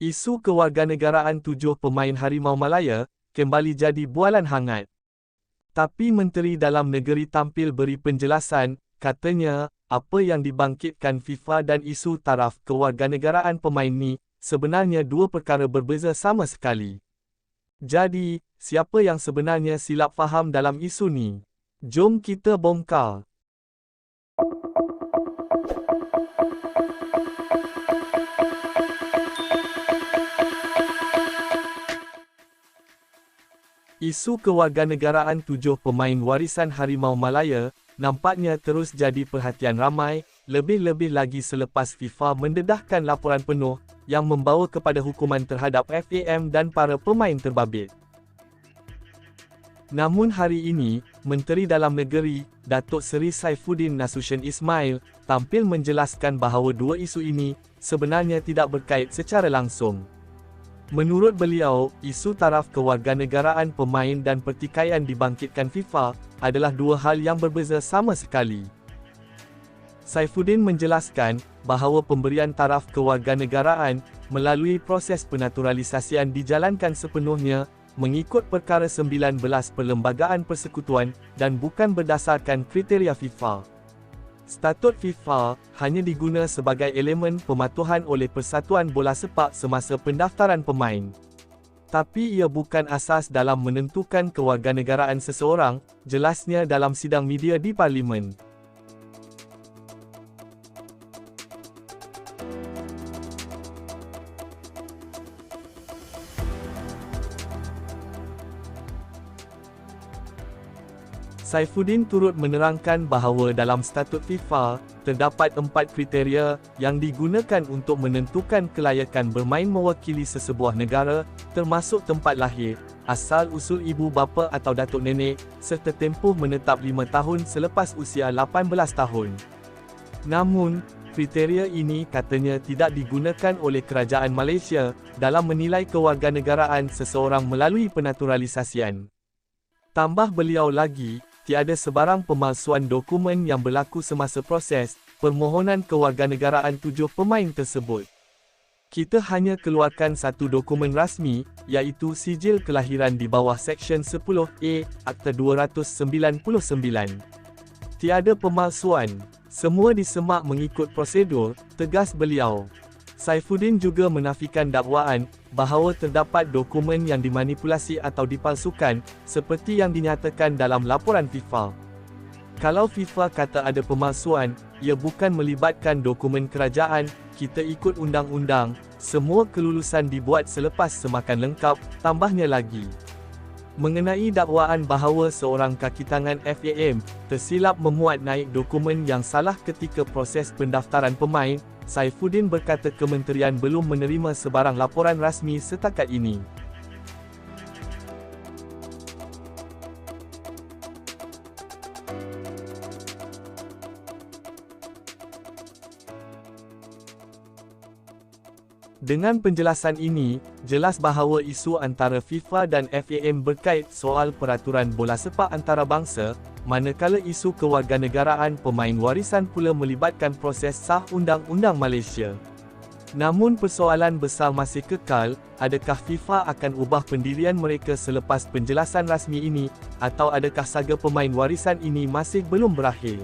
Isu kewarganegaraan tujuh pemain Harimau Malaya kembali jadi bualan hangat. Tapi Menteri Dalam Negeri tampil beri penjelasan, katanya, apa yang dibangkitkan FIFA dan isu taraf kewarganegaraan pemain ni sebenarnya dua perkara berbeza sama sekali. Jadi, siapa yang sebenarnya silap faham dalam isu ni? Jom kita bongkar. Isu kewarganegaraan tujuh pemain warisan Harimau Malaya nampaknya terus jadi perhatian ramai, lebih-lebih lagi selepas FIFA mendedahkan laporan penuh yang membawa kepada hukuman terhadap FAM dan para pemain terbabit. Namun hari ini, Menteri Dalam Negeri, Datuk Seri Saifuddin Nasution Ismail, tampil menjelaskan bahawa dua isu ini sebenarnya tidak berkait secara langsung. Menurut beliau, isu taraf kewarganegaraan pemain dan pertikaian dibangkitkan FIFA adalah dua hal yang berbeza sama sekali. Saifuddin menjelaskan bahawa pemberian taraf kewarganegaraan melalui proses penaturalisasian dijalankan sepenuhnya mengikut perkara 19 Perlembagaan Persekutuan dan bukan berdasarkan kriteria FIFA. Statut FIFA hanya diguna sebagai elemen pematuhan oleh Persatuan Bola Sepak semasa pendaftaran pemain. Tapi ia bukan asas dalam menentukan kewarganegaraan seseorang, jelasnya dalam sidang media di Parlimen. Saifuddin turut menerangkan bahawa dalam statut FIFA, terdapat empat kriteria yang digunakan untuk menentukan kelayakan bermain mewakili sesebuah negara, termasuk tempat lahir, asal usul ibu bapa atau datuk nenek, serta tempoh menetap lima tahun selepas usia 18 tahun. Namun, kriteria ini katanya tidak digunakan oleh kerajaan Malaysia dalam menilai kewarganegaraan seseorang melalui penaturalisasian. Tambah beliau lagi, tiada sebarang pemalsuan dokumen yang berlaku semasa proses permohonan kewarganegaraan tujuh pemain tersebut. Kita hanya keluarkan satu dokumen rasmi, iaitu sijil kelahiran di bawah Seksyen 10A, Akta 299. Tiada pemalsuan, semua disemak mengikut prosedur, tegas beliau. Saifuddin juga menafikan dakwaan bahawa terdapat dokumen yang dimanipulasi atau dipalsukan seperti yang dinyatakan dalam laporan FIFA. Kalau FIFA kata ada pemalsuan, ia bukan melibatkan dokumen kerajaan, kita ikut undang-undang, semua kelulusan dibuat selepas semakan lengkap, tambahnya lagi. Mengenai dakwaan bahawa seorang kaki tangan FAM tersilap memuat naik dokumen yang salah ketika proses pendaftaran pemain, Saifuddin berkata kementerian belum menerima sebarang laporan rasmi setakat ini. Dengan penjelasan ini, jelas bahawa isu antara FIFA dan FAM berkait soal peraturan bola sepak antarabangsa, manakala isu kewarganegaraan pemain warisan pula melibatkan proses sah undang-undang Malaysia. Namun persoalan besar masih kekal, adakah FIFA akan ubah pendirian mereka selepas penjelasan rasmi ini, atau adakah saga pemain warisan ini masih belum berakhir?